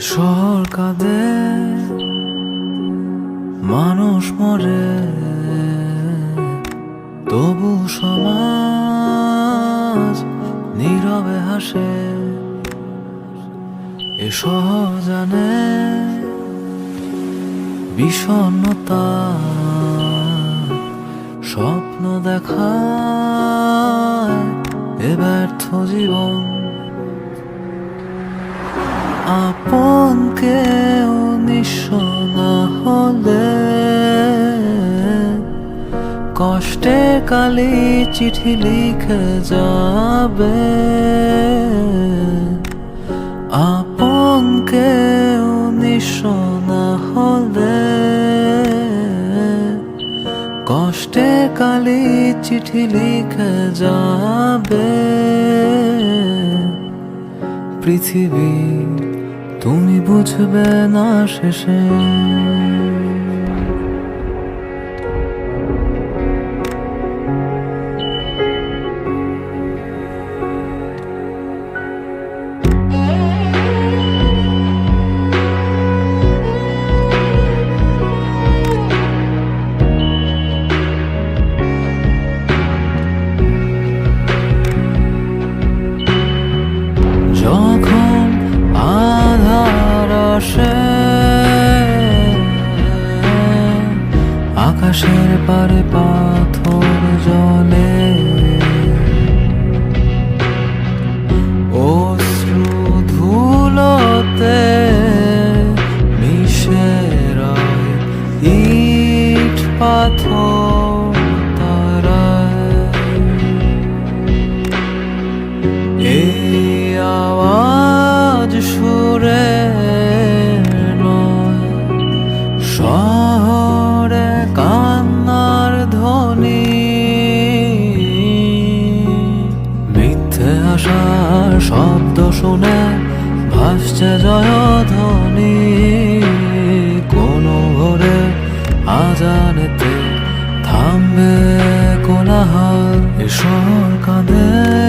শহর কাঁদে মানুষ মরে। তবু সমাজ নীরবে হাসে। এ এসব জানে বিষণ্ণতা। স্বপ্ন দেখায় এ ব্যর্থ জীবন। আপন কেউ নিঃস্ব না হলে কষ্টে কালি চিঠি লিখে যাবে। আপন কেউ নিঃস্ব কষ্টে কালি চিঠি লিখে যাবে। পৃথিবী তুমি বুঝবে না শেষে। যখন আধার আসে আকাশের পারে পাথর শহরে কান্নার ধ্বনি। মিথ্যে আসার শব্দ শুনে ভাসছে জয়ধ্বনি। কোনো ভোরে আজানেতে থামবে কোলাহল এ শহর কাঁদে